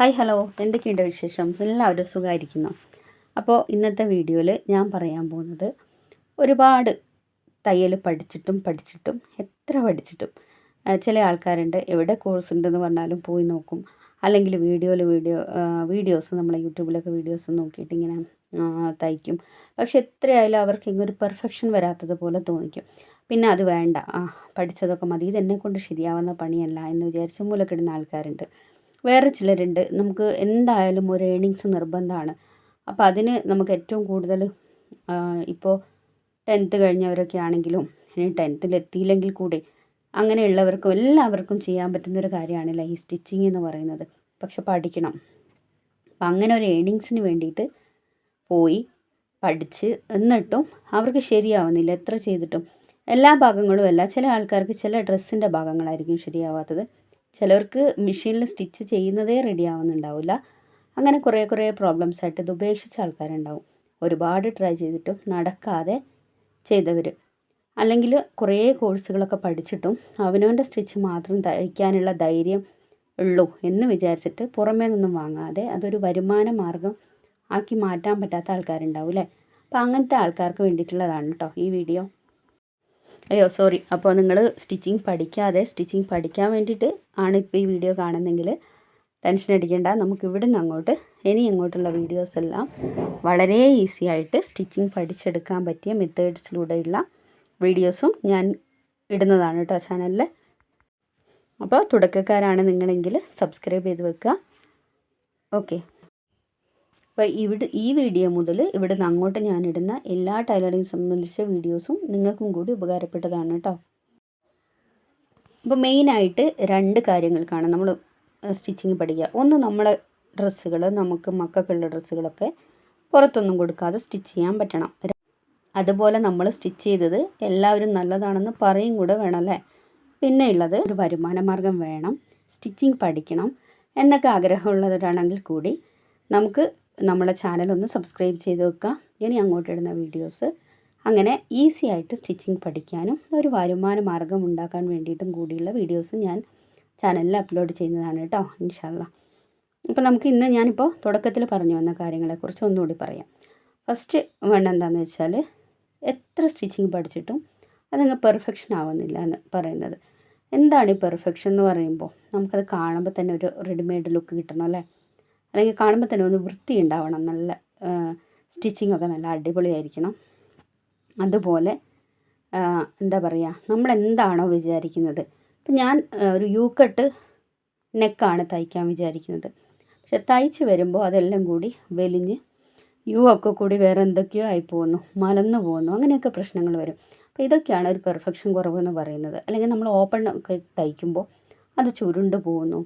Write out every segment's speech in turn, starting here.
Hi hello. എന്തൊക്കെയുണ്ട് വിശേഷം? എല്ലാവരും സുഖമായിരിക്കുന്നു? അപ്പോൾ ഇന്നത്തെ വീഡിയോയിൽ ഞാൻ പറയാൻ പോകുന്നത് ഒരുപാട് തയ്യൽ പഠിച്ചിട്ടും പഠിച്ചിട്ടും എത്ര പഠിച്ചിട്ടും ചില ആൾക്കാരുണ്ട് എവിടെ കോഴ്സ് ഉണ്ടെന്ന് പറഞ്ഞാലും പോയി നോക്കും. അല്ലെങ്കിൽ വീഡിയോയിൽ വീഡിയോ വീഡിയോസ് നമ്മളെ യൂട്യൂബിലൊക്കെ വീഡിയോസ് നോക്കിയിട്ട് ഇങ്ങനെ തയ്ക്കും. പക്ഷെ എത്രയായാലും അവർക്ക് ഇങ്ങൊരു പെർഫെക്ഷൻ വരാത്തതുപോലെ തോന്നിക്കും. പിന്നെ അത് വേണ്ട. ആ പഠിച്ചതൊക്കെ മതി. ഇതെന്നെ കൊണ്ട് ശരിയാവുന്ന പണിയല്ല എന്ന് വിചാരിച്ച് മൂലക്കിടുന്ന ആൾക്കാരുണ്ട്. വേറെ ചിലരുണ്ട്. നമുക്ക് എന്തായാലും ഒരു ഏണിങ്സ് നിർബന്ധമാണ്. അപ്പോൾ അതിന് നമുക്ക് ഏറ്റവും കൂടുതൽ ഇപ്പോൾ ടെൻത്ത് കഴിഞ്ഞവരൊക്കെ ആണെങ്കിലും ഇനി ടെൻത്തിൽ എത്തിയില്ലെങ്കിൽ കൂടി അങ്ങനെയുള്ളവർക്കും എല്ലാവർക്കും ചെയ്യാൻ പറ്റുന്നൊരു കാര്യമാണ് ലൈ സ്റ്റിച്ചിങ് എന്ന് പറയുന്നത്. പക്ഷെ പഠിക്കണം. അപ്പം അങ്ങനെ ഒരു ഏണിങ്സിന് വേണ്ടിയിട്ട് പോയി പഠിച്ച് എന്നിട്ടും അവർക്ക് ശരിയാവുന്നില്ല. എത്ര ചെയ്തിട്ടും എല്ലാ ഭാഗങ്ങളും അല്ല. ചില ആൾക്കാർക്ക് ചില ഡ്രസ്സിന്റെ ഭാഗങ്ങളായിരിക്കും ശരിയാവാത്തത്. ചിലർക്ക് മെഷീനിൽ സ്റ്റിച്ച് ചെയ്യുന്നതേ റെഡി ആവുന്നുണ്ടാവില്ല. അങ്ങനെ കുറേ കുറേ പ്രോബ്ലംസ് ആയിട്ട് ഇത് ഉപേക്ഷിച്ച ആൾക്കാരുണ്ടാവും. ഒരുപാട് ട്രൈ ചെയ്തിട്ടും നടക്കാതെ ചെയ്തവർ അല്ലെങ്കിൽ കുറേ കോഴ്സുകളൊക്കെ പഠിച്ചിട്ടും അവനവന്റെ സ്റ്റിച്ച് മാത്രം തയ്ക്കാനുള്ള ധൈര്യം ഉള്ളൂ എന്ന് വിചാരിച്ചിട്ട് പുറമേ നിന്നും വാങ്ങാതെ അതൊരു വരുമാന മാർഗം ആക്കി മാറ്റാൻ പറ്റാത്ത ആൾക്കാരുണ്ടാവും അല്ലേ അപ്പോൾ അങ്ങനത്തെ ആൾക്കാർക്ക് വേണ്ടിയിട്ടുള്ളതാണ് കേട്ടോ ഈ വീഡിയോ അയ്യോ സോറി അപ്പോൾ നിങ്ങൾ സ്റ്റിച്ചിങ് പഠിക്കാതെ സ്റ്റിച്ചിങ് പഠിക്കാൻ വേണ്ടിയിട്ട് ആണ് ഇപ്പോൾ ഈ വീഡിയോ കാണുന്നതെങ്കിൽ ടെൻഷൻ അടിക്കേണ്ട. നമുക്ക് ഇവിടെ നിന്ന് അങ്ങോട്ട് ഇനി അങ്ങോട്ടുള്ള വീഡിയോസ് എല്ലാം വളരെ ഈസി ആയിട്ട് സ്റ്റിച്ചിങ് പഠിച്ചെടുക്കാൻ പറ്റിയ മെത്തേഡ്സിലൂടെയുള്ള വീഡിയോസും ഞാൻ ഇടുന്നതാണ് കേട്ടോ ചാനലിൽ അപ്പോൾ തുടക്കക്കാരാണ് നിങ്ങളെങ്കിൽ സബ്സ്ക്രൈബ് ചെയ്ത് വെക്കുക. ഓക്കെ അപ്പോൾ ഇവിടെ ഈ വീഡിയോ മുതൽ ഇവിടെ നിന്ന് അങ്ങോട്ട് ഞാനിടുന്ന എല്ലാ ടൈലറിങ് സംബന്ധിച്ച വീഡിയോസും നിങ്ങൾക്കും കൂടി ഉപകാരപ്പെട്ടതാണ് കേട്ടോ അപ്പോൾ മെയിനായിട്ട് രണ്ട് കാര്യങ്ങൾക്കാണ് നമ്മൾ സ്റ്റിച്ചിങ് പഠിക്കുക ഒന്ന് നമ്മളെ ഡ്രസ്സുകൾ നമുക്ക് മക്കൾക്കുള്ള ഡ്രസ്സുകളൊക്കെ പുറത്തൊന്നും കൊടുക്കാതെ സ്റ്റിച്ച് ചെയ്യാൻ പറ്റണം. അതുപോലെ നമ്മൾ സ്റ്റിച്ച് ചെയ്തത് എല്ലാവരും നല്ലതാണെന്ന് പറയും കൂടെ വേണമല്ലേ പിന്നെ ഉള്ളത് ഒരു വരുമാന മാർഗം വേണം സ്റ്റിച്ചിങ് പഠിക്കണം എന്നൊക്കെ ആഗ്രഹമുള്ളവരാണെങ്കിൽ കൂടി നമുക്ക് നമ്മളെ ചാനൽ ഒന്ന് സബ്സ്ക്രൈബ് ചെയ്ത് വെക്കുക. ഇനി അങ്ങോട്ടിടുന്ന വീഡിയോസ് അങ്ങനെ ഈസി ആയിട്ട് സ്റ്റിച്ചിങ് പഠിക്കാനും ഒരു വരുമാന മാർഗം ഉണ്ടാക്കാൻ വേണ്ടിയിട്ടും കൂടിയുള്ള വീഡിയോസ് ഞാൻ ചാനലിൽ അപ്ലോഡ് ചെയ്യുന്നതാണ് കേട്ടോ ഇൻഷാല്ല അപ്പോൾ നമുക്ക് ഇന്ന് ഞാനിപ്പോൾ തുടക്കത്തിൽ പറഞ്ഞു വന്ന കാര്യങ്ങളെക്കുറിച്ച് ഒന്നുകൂടി പറയാം. ഫസ്റ്റ് വേണ്ട എന്താണെന്ന് വെച്ചാൽ എത്ര സ്റ്റിച്ചിങ് പഠിച്ചിട്ടും അതങ്ങ് പെർഫെക്ഷൻ ആവുന്നില്ല എന്ന് പറയുന്നത്. എന്താണ് ഈ പെർഫെക്ഷൻ എന്ന് പറയുമ്പോൾ? നമുക്കത് കാണുമ്പോൾ തന്നെ ഒരു റെഡിമെയ്ഡ് ലുക്ക് കിട്ടണം അല്ലേ? അല്ലെങ്കിൽ കാണുമ്പോൾ തന്നെ ഒന്ന് വൃത്തി ഉണ്ടാവണം നല്ല സ്റ്റിച്ചിങ് ഒക്കെ നല്ല അടിപൊളിയായിരിക്കണം. അതുപോലെ എന്താ പറയുക നമ്മൾ എന്താണോ വിചാരിക്കുന്നത്. ഇപ്പം ഞാൻ ഒരു യു കട്ട് നെക്കാണ് തയ്ക്കാൻ വിചാരിക്കുന്നത്. പക്ഷെ തയ്ച്ച് വരുമ്പോൾ അതെല്ലാം കൂടി വലിഞ്ഞ് യു ഒക്കെ കൂടി വേറെ എന്തൊക്കെയോ ആയി പോകുന്നു. മലന്നു പോകുന്നു. അങ്ങനെയൊക്കെ പ്രശ്നങ്ങൾ വരും. അപ്പോൾ ഇതൊക്കെയാണ് ഒരു പെർഫെക്ഷൻ കുറവെന്ന് പറയുന്നത്. അല്ലെങ്കിൽ നമ്മൾ ഓപ്പൺ ഒക്കെ തയ്ക്കുമ്പോൾ അത് ചുരുണ്ട് പോകുന്നു.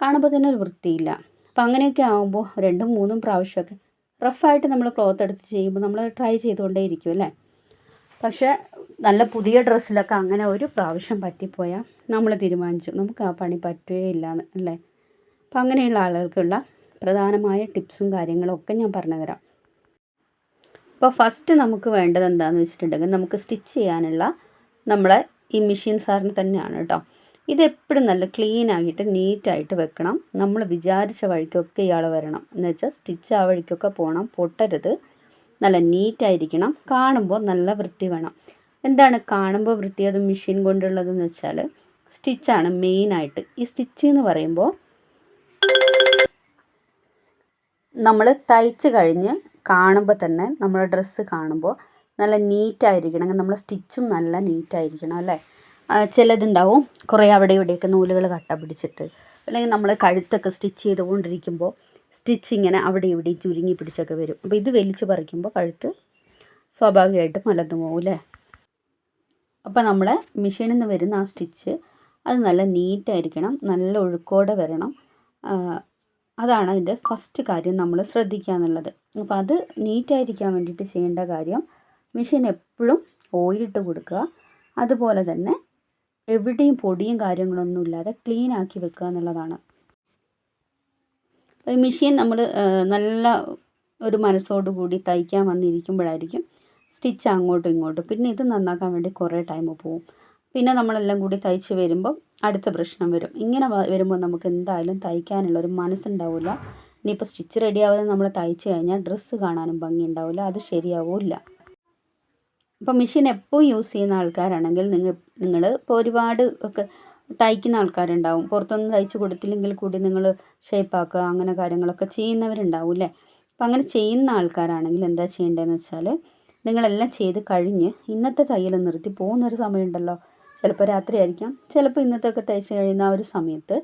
കാണുമ്പോൾ തന്നെ ഒരു വൃത്തിയില്ല. അപ്പം അങ്ങനെയൊക്കെ ആകുമ്പോൾ രണ്ടും മൂന്നും പ്രാവശ്യമൊക്കെ റഫായിട്ട് നമ്മൾ ക്ലോത്ത് എടുത്ത് ചെയ്യുമ്പോൾ നമ്മൾ ട്രൈ ചെയ്തുകൊണ്ടേ ഇരിക്കും അല്ലേ? പക്ഷേ നല്ല പുതിയ ഡ്രസ്സിലൊക്കെ അങ്ങനെ ഒരു പ്രാവശ്യം പറ്റിപ്പോയാൽ നമ്മൾ തീരുമാനിച്ചു നമുക്ക് ആ പണി പറ്റുകയേ ഇല്ല അല്ലേ? അപ്പം അങ്ങനെയുള്ള ആളുകൾക്കുള്ള പ്രധാനമായ ടിപ്സും കാര്യങ്ങളും ഒക്കെ ഞാൻ പറഞ്ഞുതരാം അപ്പോൾ ഫസ്റ്റ് നമുക്ക് വേണ്ടത് എന്താണെന്ന് വെച്ചിട്ടുണ്ടെങ്കിൽ നമുക്ക് സ്റ്റിച്ച് ചെയ്യാനുള്ള നമ്മളെ ഈ മെഷീൻ സാറിന് തന്നെയാണ് കേട്ടോ. ഇതെപ്പോഴും നല്ല ക്ലീൻ ആയിട്ട് നീറ്റായിട്ട് വെക്കണം. നമ്മൾ വിചാരിച്ച വഴിക്കൊക്കെ ഇയാൾ വരണം. എന്ന് വെച്ചാൽ സ്റ്റിച്ച് ആ വഴിക്കൊക്കെ പോകണം പൊട്ടരുത്. നല്ല നീറ്റായിരിക്കണം കാണുമ്പോൾ നല്ല വൃത്തി വേണം. എന്താണ് കാണുമ്പോൾ വൃത്തി? അത് മെഷീൻ കൊണ്ടുള്ളതെന്ന് വെച്ചാൽ സ്റ്റിച്ചാണ് മെയിനായിട്ട് ഈ സ്റ്റിച്ച് എന്ന് പറയുമ്പോൾ നമ്മൾ തയ്ച്ച് കഴിഞ്ഞ് കാണുമ്പോൾ തന്നെ നമ്മുടെ ഡ്രസ്സ് കാണുമ്പോൾ നല്ല നീറ്റായിരിക്കണം നമ്മളെ സ്റ്റിച്ചും നല്ല നീറ്റായിരിക്കണം അല്ലേ? ചിലതുണ്ടാവും. കുറേ അവിടെ ഇവിടെയൊക്കെ നൂലുകൾ കട്ട പിടിച്ചിട്ട്. അല്ലെങ്കിൽ നമ്മൾ കഴുത്തൊക്കെ സ്റ്റിച്ച് ചെയ്തുകൊണ്ടിരിക്കുമ്പോൾ സ്റ്റിച്ച് ഇങ്ങനെ അവിടെ ഇവിടെയും ചുരുങ്ങി പിടിച്ചൊക്കെ വരും. അപ്പോൾ ഇത് വലിച്ച് പറിക്കുമ്പോൾ കഴുത്ത് സ്വാഭാവികമായിട്ട് മലന്നു പോകും അല്ലേ? അപ്പോൾ നമ്മൾ മെഷീനിൽ നിന്ന് വരുന്ന ആ സ്റ്റിച്ച് അത് നല്ല നീറ്റായിരിക്കണം. നല്ല ഒഴുക്കോടെ വരണം. അതാണ് അതിന്റെ ഫസ്റ്റ് കാര്യം നമ്മൾ ശ്രദ്ധിക്കുക എന്നുള്ളത്. അപ്പോൾ അത് നീറ്റായിരിക്കാൻ വേണ്ടിയിട്ട് ചെയ്യേണ്ട കാര്യം മെഷീൻ എപ്പോഴും ഓയിലിട്ട് കൊടുക്കുക. അതുപോലെ തന്നെ എവിടെയും പൊടിയും കാര്യങ്ങളൊന്നും ഇല്ലാതെ ക്ലീൻ ആക്കി വെക്കുക എന്നുള്ളതാണ്. മെഷീൻ നമ്മൾ നല്ല ഒരു മനസ്സോടുകൂടി തയ്ക്കാൻ വന്നിരിക്കുമ്പോഴായിരിക്കും സ്റ്റിച്ച് അങ്ങോട്ടും ഇങ്ങോട്ടും പിന്നെ ഇത് നന്നാക്കാൻ വേണ്ടി കുറേ ടൈം പോവും. പിന്നെ നമ്മളെല്ലാം കൂടി തയ്ച്ച് വരുമ്പം അടുത്ത പ്രശ്നം വരും. ഇങ്ങനെ വരുമ്പോൾ നമുക്ക് എന്തായാലും തയ്ക്കാനുള്ള ഒരു മനസ്സുണ്ടാവില്ല. ഇനിയിപ്പോൾ സ്റ്റിച്ച് റെഡി ആവാതെ നമ്മൾ തയ്ച്ച് കഴിഞ്ഞാൽ ഡ്രസ്സ് കാണാനും ഭംഗി ഉണ്ടാവില്ല അത് ശരിയാവില്ല. ഇപ്പോൾ മെഷീൻ എപ്പോഴും യൂസ് ചെയ്യുന്ന ആൾക്കാരാണെങ്കിൽ നിങ്ങൾ നിങ്ങൾ ഇപ്പോൾ ഒരുപാട് ഒക്കെ തയ്ക്കുന്ന ആൾക്കാരുണ്ടാവും. പുറത്തൊന്നും തയ്ച്ച് കൊടുത്തില്ലെങ്കിൽ കൂടി നിങ്ങൾ ഷേപ്പാക്കുക അങ്ങനെ കാര്യങ്ങളൊക്കെ ചെയ്യുന്നവരുണ്ടാവും അല്ലേ അപ്പോൾ അങ്ങനെ ചെയ്യുന്ന ആൾക്കാരാണെങ്കിൽ എന്താ ചെയ്യേണ്ടതെന്ന് വെച്ചാൽ നിങ്ങളെല്ലാം ചെയ്ത് കഴിഞ്ഞ് ഇന്നത്തെ തയ്യൽ നിർത്തി പോകുന്നൊരു സമയമുണ്ടല്ലോ. ചിലപ്പോൾ രാത്രി ആയിരിക്കാം. ചിലപ്പോൾ ഇന്നത്തെ ഒക്കെ തയ്ച്ച് കഴിയുന്ന ആ ഒരു സമയത്ത്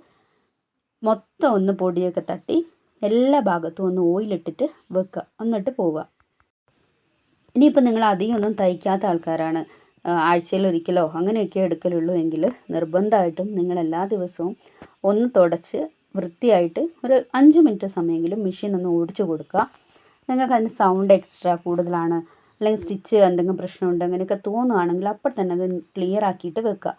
മൊത്തം ഒന്ന് പൊടിയൊക്കെ തട്ടി എല്ലാ ഭാഗത്തും ഒന്ന് ഓയിലിട്ടിട്ട് വെക്കുക. എന്നിട്ട് പോവുക. ഇനിയിപ്പോൾ നിങ്ങൾ അധികം ഒന്നും തയ്ക്കാത്ത ആൾക്കാരാണ്. ആഴ്ചയിൽ ഒരിക്കലോ അങ്ങനെയൊക്കെ എടുക്കലുള്ളൂ എങ്കിൽ നിർബന്ധമായിട്ടും നിങ്ങൾ എല്ലാ ദിവസവും ഒന്ന് തുടച്ച് വൃത്തിയായിട്ട് ഒരു അഞ്ച് മിനിറ്റ് സമയമെങ്കിലും മെഷീൻ ഒന്ന് ഓടിച്ചു കൊടുക്കുക. നിങ്ങൾക്ക് അതിന് സൗണ്ട് എക്സ്ട്രാ കൂടുതലാണ്. അല്ലെങ്കിൽ സ്റ്റിച്ച് എന്തെങ്കിലും പ്രശ്നമുണ്ട് അങ്ങനെയൊക്കെ തോന്നുകയാണെങ്കിൽ അപ്പോൾ തന്നെ അത് ക്ലിയർ ആക്കിയിട്ട് വെക്കുക.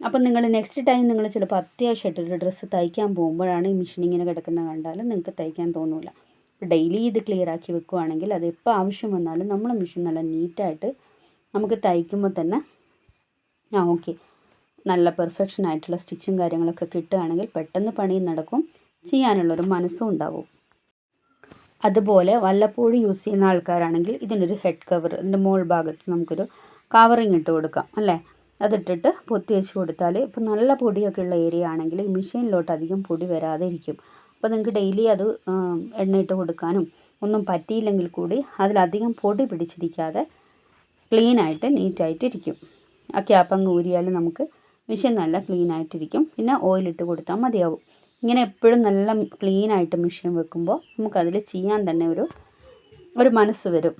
അപ്പം നിങ്ങൾ നെക്സ്റ്റ് ടൈം നിങ്ങൾ ചിലപ്പോൾ അത്യാവശ്യമായിട്ടൊരു ഡ്രസ്സ് തയ്ക്കാൻ പോകുമ്പോഴാണ് ഈ മെഷീൻ ഇങ്ങനെ കിടക്കുന്നത് കണ്ടാൽ നിങ്ങൾക്ക് തയ്ക്കാൻ തോന്നില്ല ഡെയിലി ഇത് ക്ലിയർ ആക്കി വെക്കുകയാണെങ്കിൽ അത് എപ്പോൾ ആവശ്യം വന്നാലും നമ്മൾ മെഷീൻ നല്ല നീറ്റായിട്ട് നമുക്ക് തയ്ക്കുമ്പോൾ തന്നെ ആ ഓക്കെ നല്ല പെർഫെക്ഷൻ ആയിട്ടുള്ള സ്റ്റിച്ചും കാര്യങ്ങളൊക്കെ കിട്ടുകയാണെങ്കിൽ പെട്ടെന്ന് പണി നടക്കും ചെയ്യാനുള്ളൊരു മനസ്സും ഉണ്ടാവും. അതുപോലെ വല്ലപ്പോഴും യൂസ് ചെയ്യുന്ന ആൾക്കാരാണെങ്കിൽ ഇതിനൊരു ഹെഡ് കവർ ഇതിന്റെ മോൾ ഭാഗത്ത് നമുക്കൊരു കവറിങ് ഇട്ട് കൊടുക്കാം അല്ലേ? അതിട്ടിട്ട് പൊത്തി വെച്ച് കൊടുത്താൽ ഇപ്പോൾ നല്ല പൊടിയൊക്കെ ഉള്ള ഏരിയ ആണെങ്കിൽ ഈ മെഷീനിലോട്ട് അധികം പൊടി വരാതെ ഇരിക്കും. അപ്പോൾ നിങ്ങൾക്ക് ഡെയിലി അത് എണ്ണയിട്ട് കൊടുക്കാനും ഒന്നും പറ്റിയില്ലെങ്കിൽ കൂടി അതിലധികം പൊടി പിടിച്ചിരിക്കാതെ ക്ലീനായിട്ട് നീറ്റായിട്ട് ഇരിക്കും. ആ ക്യാപ്പങ്ങ് ഊരിയാൽ നമുക്ക് മെഷീൻ നല്ല ക്ലീനായിട്ടിരിക്കും പിന്നെ ഓയിലിട്ട് കൊടുത്താൽ മതിയാവും. ഇങ്ങനെ എപ്പോഴും നല്ല ക്ലീനായിട്ട് മെഷീൻ വെക്കുമ്പോൾ നമുക്കതിൽ ചെയ്യാൻ തന്നെ ഒരു ഒരു മനസ്സ് വരും.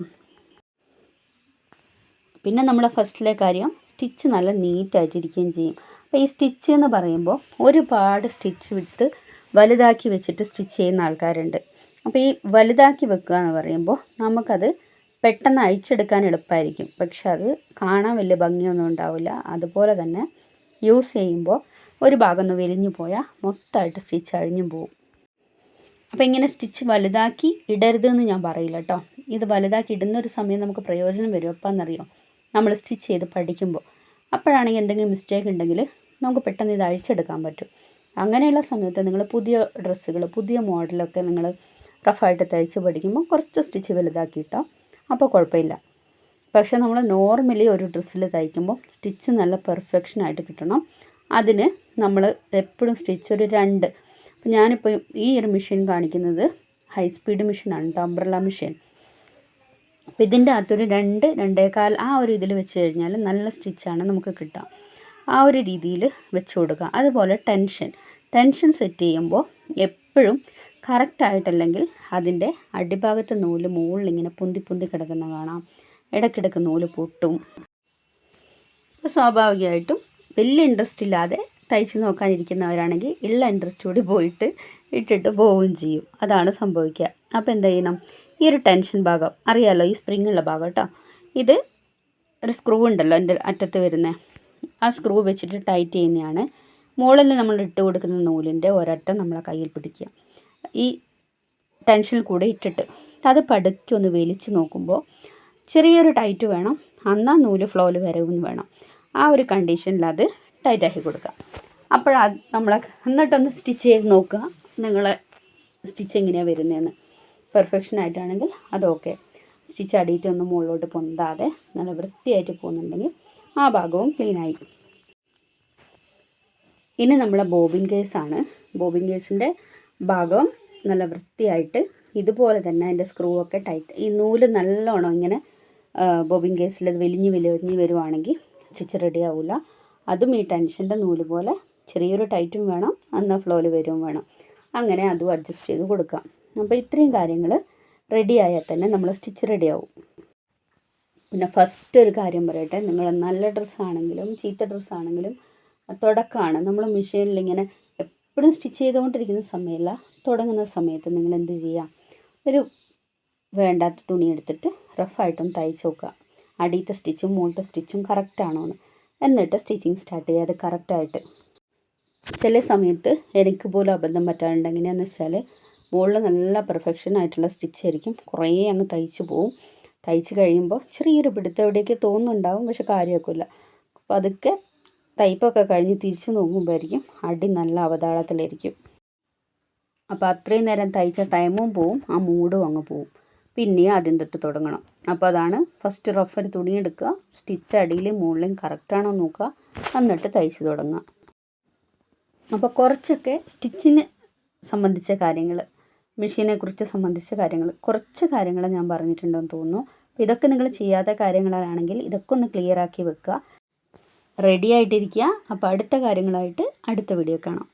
പിന്നെ നമ്മുടെ ഫസ്റ്റിലെ കാര്യം സ്റ്റിച്ച് നല്ല നീറ്റായിട്ടിരിക്കുകയും ചെയ്യും. അപ്പോൾ ഈ സ്റ്റിച്ച് എന്ന് പറയുമ്പോൾ ഒരുപാട് സ്റ്റിച്ച് വിട്ട് വലുതാക്കി വെച്ചിട്ട് സ്റ്റിച്ച് ചെയ്യുന്ന ആൾക്കാരുണ്ട്. അപ്പോൾ ഈ വലുതാക്കി വെക്കുക എന്ന് പറയുമ്പോൾ നമുക്കത് പെട്ടെന്ന് അഴിച്ചെടുക്കാൻ എളുപ്പമായിരിക്കും. പക്ഷെ അത് കാണാൻ വലിയ ഭംഗിയൊന്നും ഉണ്ടാവില്ല. അതുപോലെ തന്നെ യൂസ് ചെയ്യുമ്പോൾ ഒരു ഭാഗം ഒന്ന് വിരിഞ്ഞു പോയാൽ മൊത്തമായിട്ട് സ്റ്റിച്ച് അഴിഞ്ഞു പോകും അപ്പോൾ ഇങ്ങനെ സ്റ്റിച്ച് വലുതാക്കി ഇടരുതെന്ന് ഞാൻ പറയില്ല കേട്ടോ. ഇത് വലുതാക്കി ഇടുന്ന ഒരു സമയം നമുക്ക് പ്രയോജനം വരും. അപ്പം എന്നറിയോ? നമ്മൾ സ്റ്റിച്ച് ചെയ്ത് പഠിക്കുമ്പോൾ. അപ്പോഴാണെങ്കിൽ എന്തെങ്കിലും മിസ്റ്റേക്ക് ഉണ്ടെങ്കിൽ നമുക്ക് പെട്ടെന്ന് ഇത് അഴിച്ചെടുക്കാൻ പറ്റും. അങ്ങനെയുള്ള സമയത്ത് നിങ്ങൾ പുതിയ ഡ്രസ്സുകൾ പുതിയ മോഡലൊക്കെ നിങ്ങൾ റഫായിട്ട് തയ്ച്ച് പഠിക്കുമ്പോൾ കുറച്ച് സ്റ്റിച്ച് വലുതാക്കിയിട്ടോ അപ്പോൾ കുഴപ്പമില്ല. പക്ഷേ നമ്മൾ നോർമലി ഒരു ഡ്രസ്സിൽ തയ്ക്കുമ്പോൾ സ്റ്റിച്ച് നല്ല പെർഫെക്ഷനായിട്ട് കിട്ടണം. അതിന് നമ്മൾ എപ്പോഴും സ്റ്റിച്ച് ഒരു രണ്ട് അപ്പോൾ ഞാനിപ്പോൾ ഈ ഒരു മെഷീൻ കാണിക്കുന്നത് ഹൈ സ്പീഡ് മെഷീനാണ് കേട്ടോ അംബ്രല മെഷീൻ. അപ്പോൾ ഇതിന്റെ അകത്തൊരു രണ്ട് രണ്ടേകാൽ ആ ഒരു ഇതിൽ വെച്ച് കഴിഞ്ഞാൽ നല്ല സ്റ്റിച്ചാണ് നമുക്ക് കിട്ടുക. ആ ഒരു രീതിയിൽ വെച്ച് കൊടുക്കുക. അതുപോലെ ടെൻഷൻ. ടെൻഷൻ സെറ്റ് ചെയ്യുമ്പോൾ എപ്പോഴും കറക്റ്റായിട്ടല്ലെങ്കിൽ അതിന്റെ അടിഭാഗത്തെ നൂൽ മുകളിൽ ഇങ്ങനെ പൊന്തി പൊന്തി കിടക്കുന്ന കാണാം. ഇടയ്ക്കിടയ്ക്ക് നൂൽ പൊട്ടും. സ്വാഭാവികമായിട്ടും വലിയ ഇൻട്രസ്റ്റ് ഇല്ലാതെ തയ്ച്ച് നോക്കാനിരിക്കുന്നവരാണെങ്കിൽ ഉള്ള ഇൻട്രസ്റ്റ് കൂടി പോയിട്ട് ഇട്ടിട്ട് പോവുകയും ചെയ്യും. അതാണ് സംഭവിക്കുക. അപ്പോൾ എന്താ ചെയ്യണം? ഈ ഒരു ടെൻഷൻ ഭാഗം അറിയാലോ ഈ സ്പ്രിങ് ഉള്ള ഭാഗം കേട്ടോ. ഇത് ഒരു സ്ക്രൂ ഉണ്ടല്ലോ എന്റെ അറ്റത്ത് വരുന്നത്. ആ സ്ക്രൂ വെച്ചിട്ട് ടൈറ്റ് ചെയ്യുന്നതാണ്. മുകളിൽ നമ്മൾ ഇട്ട് കൊടുക്കുന്ന നൂലിന്റെ ഒരറ്റം നമ്മളെ കയ്യിൽ പിടിക്കുക. ഈ ടെൻഷനിൽ കൂടെ ഇട്ടിട്ട് അത് പടുക്കി ഒന്ന് വലിച്ച് നോക്കുമ്പോൾ ചെറിയൊരു ടൈറ്റ് വേണം. എന്നാൽ നൂൽ ഫ്ലോയിൽ വരവും വേണം. ആ ഒരു കണ്ടീഷനിൽ അത് ടൈറ്റാക്കി കൊടുക്കുക. അപ്പോഴത് നമ്മൾ എന്നിട്ടൊന്ന് സ്റ്റിച്ച് ചെയ്ത് നോക്കുക. നിങ്ങളെ സ്റ്റിച്ച് എങ്ങനെയാണ് വരുന്നതെന്ന്. പെർഫെക്ഷൻ ആയിട്ടാണെങ്കിൽ അത് ഓക്കെ. സ്റ്റിച്ച് അടിയിട്ട് ഒന്ന് മുകളിലോട്ട് പൊന്താതെ നല്ല വൃത്തിയായിട്ട് പോകുന്നുണ്ടെങ്കിൽ ആ ഭാഗവും ക്ലീനായി ഇനി നമ്മളെ ബോബിൻ കേസാണ്. ബോബിൻ കേസിന്റെ ഭാഗം നല്ല വൃത്തിയായിട്ട് ഇതുപോലെ തന്നെ അതിന്റെ സ്ക്രൂ ഒക്കെ ടൈറ്റ് ഈ നൂൽ നല്ലോണം ഇങ്ങനെ ബോബിൻ കേസിൽ അത് വലിഞ്ഞ് വലിഞ്ഞ് വരുവാണെങ്കിൽ സ്റ്റിച്ച് റെഡി ആവില്ല അതും ഈ ടെൻഷന്റെ നൂൽ പോലെ ചെറിയൊരു ടൈറ്റും വേണം. എന്നാൽ ഫ്ലോയിൽ വരും വേണം. അങ്ങനെ അതും അഡ്ജസ്റ്റ് ചെയ്ത് കൊടുക്കാം. അപ്പോൾ ഇത്രയും കാര്യങ്ങൾ റെഡി ആയാൽ തന്നെ നമ്മൾ സ്റ്റിച്ച് റെഡി ആവും. പിന്നെ ഫസ്റ്റ് ഒരു കാര്യം പറയട്ടെ. നിങ്ങൾ നല്ല ഡ്രസ്സാണെങ്കിലും ചീത്ത ഡ്രസ്സാണെങ്കിലും തുടക്കമാണ്. നമ്മൾ മെഷീനിൽ ഇങ്ങനെ എപ്പോഴും സ്റ്റിച്ച് ചെയ്തുകൊണ്ടിരിക്കുന്ന സമയമല്ല തുടങ്ങുന്ന സമയത്ത് നിങ്ങൾ എന്ത് ചെയ്യുക? ഒരു വേണ്ടാത്ത തുണി എടുത്തിട്ട് റഫായിട്ടും തയ്ച്ച് നോക്കുക. അടിയത്തെ സ്റ്റിച്ചും മുകളിലത്തെ സ്റ്റിച്ചും കറക്റ്റാണോ എന്ന് എന്നിട്ട് സ്റ്റിച്ചിങ് സ്റ്റാർട്ട് ചെയ്യുക. അത് കറക്റ്റായിട്ട് ചില സമയത്ത് എനിക്ക് പോലും അബദ്ധം പറ്റാറുണ്ട് എങ്ങനെയാണെന്ന് വെച്ചാൽ മുകളിൽ നല്ല പെർഫെക്ഷൻ ആയിട്ടുള്ള സ്റ്റിച്ച് ആയിരിക്കും. കുറേ അങ്ങ് തയ്ച്ച് പോവും. തയ്ച്ച് കഴിയുമ്പോൾ ചെറിയൊരു പിടുത്തം എവിടെയൊക്കെ തോന്നുന്നുണ്ടാവും പക്ഷെ കാര്യമാക്കില്ല അപ്പോൾ അതൊക്കെ തയ്പ്പൊക്കെ കഴിഞ്ഞ് തിരിച്ചു നോക്കുമ്പോഴായിരിക്കും അടി നല്ല അവതാളത്തിലായിരിക്കും. അപ്പോൾ അത്രയും നേരം തയ്ച്ച ടൈമും പോവും ആ മൂഡും അങ്ങ് പോവും. പിന്നെയും ആദ്യം തൊട്ട് തുടങ്ങണം. അപ്പോൾ അതാണ് ഫസ്റ്റ് റഫ് ഒരു തുണി എടുക്കുക. സ്റ്റിച്ച് അടിയിലും മുകളിലും കറക്റ്റാണോ നോക്കുക. എന്നിട്ട് തയ്ച്ച് തുടങ്ങുക. അപ്പോൾ കുറച്ചൊക്കെ സ്റ്റിച്ചിന് സംബന്ധിച്ച കാര്യങ്ങൾ മെഷീനെ കുറിച്ച് സംബന്ധിച്ച കാര്യങ്ങൾ കുറച്ച് കാര്യങ്ങൾ ഞാൻ പറഞ്ഞിട്ടുണ്ടെന്ന് തോന്നുന്നു. ഇതൊക്കെ നിങ്ങൾ ചെയ്യാത്ത കാര്യങ്ങളാണെങ്കിൽ ഇതൊക്കെ ഒന്ന് ക്ലിയർ ആക്കി വെക്കുക. റെഡി ആയിട്ടിരിക്കുക. അപ്പോൾ അടുത്ത കാര്യങ്ങളായിട്ട് അടുത്ത വീഡിയോ കാണാം.